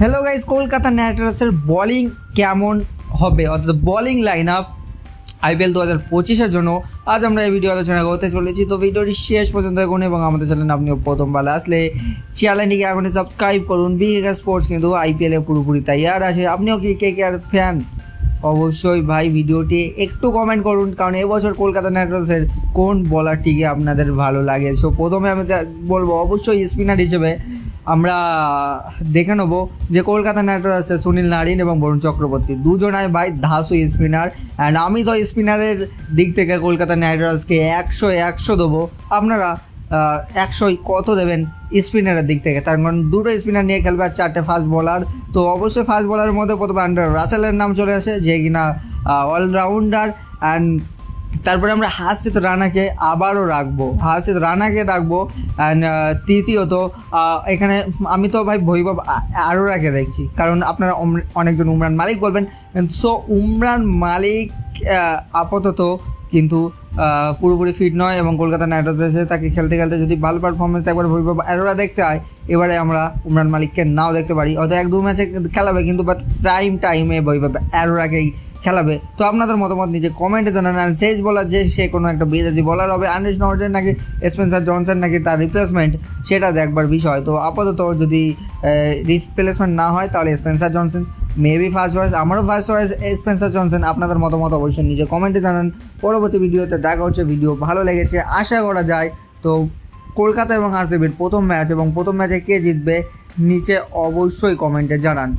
Hello guys Kolkata night রাইডার্সের bowling কেমন হবে? অর্থাৎ বোলিং লাইন আপ আইপিএল দু হাজার পঁচিশের জন্য আজ আমরা এই ভিডিও আলোচনা করতে চলেছি। তো ভিডিওটি শেষ পর্যন্ত দেখুন এবং আমাদের চ্যানেল আপনিও প্রথমবার আসলে চ্যানেলটিকে এখনই সাবস্ক্রাইব করুন। বিকে স্পোর্টস কিন্তু আইপিএলে পুরোপুরি তৈয়ার আছে। আপনিও কি কে কে আর ফ্যান অবশ্যই ভাই ভিডিওটি একটু কমেন্ট করুন, কারণ এবছর কলকাতা নাইট রাইডার্সের কোন বলারটিকে আপনাদের ভালো লাগে? সো প্রথমে আমি বলব, অবশ্যই স্পিনার হিসেবে আমরা দেখে নেব যে কলকাতা নাইট রাইডার্সের সুনীল নারিন এবং বরুণ চক্রবর্তী। দুজনায় ভাই ধাসু স্পিনার অ্যান্ড আমি তো স্পিনারের দিক থেকে কলকাতা নাইট রাইডার্সকে একশো একশো দেবো। আপনারা একশোই কত দেবেন স্পিনারের দিক থেকে? তার কারণ দুটো স্পিনার নিয়ে খেলবে আর চারটে ফাস্ট বলার তো অবশ্যই ফাস্ট বোলারের মধ্যে প্রথমে আন্ডার রাসেলের নাম চলে আসে, যে কিনা অলরাউন্ডার অ্যান্ড তারপরে আমরা হাসিত রানাকে আবারও রাখব। হাসিত রানাকে রাখব অ্যান্ড তৃতীয়ত এখানে আমি তো ভাই ভৈভব আরোরাকে দেখছি, কারণ আপনারা অনেকজন উমরান মালিক বলবেন। সো উমরান মালিক আপাতত কিন্তু পুরোপুরি ফিট নয় এবং কলকাতা নাইট রাইডার্সে তাকে খেলতে খেলতে যদি ভালো পারফরমেন্স একবার ভৈভব অ্যারোরা দেখতে হয়, এবারে আমরা উমরান মালিককে নাও দেখতে পারি। হয়তো এক দু ম্যাচে খেলাবে কিন্তু বাট প্রাইম টাইমে ভৈভব অ্যারোরাকেই খেলাবে। তো আপনাদের মতামত নিজে কমেন্টে জানান। আর শেষ বলার যে সে কোনো একটা বিদেশি বলার হবে, আনিস নর্ডেন নাকি স্পেন্সার জনসন নাকি তার রিপ্লেসমেন্ট সেটা দেখবার বিষয়। তো আপাতত যদি রিপ্লেসমেন্ট না হয়, তাহলে Spencer Johnson maybe first choice আমারও ফার্স্ট চয়েস স্পেন্সার জনসন আপনাদের মতামত অবশ্যই নিজে কমেন্টে জানান। পরবর্তী ভিডিওতে দেখা হচ্ছে, ভিডিও ভালো লেগেছে, আশা করা যায়। তো কলকাতা এবং আরসিবির প্রথম ম্যাচ এবং প্রথম ম্যাচে কে জিতবে, নিচে অবশ্যই কমেন্টে জানান।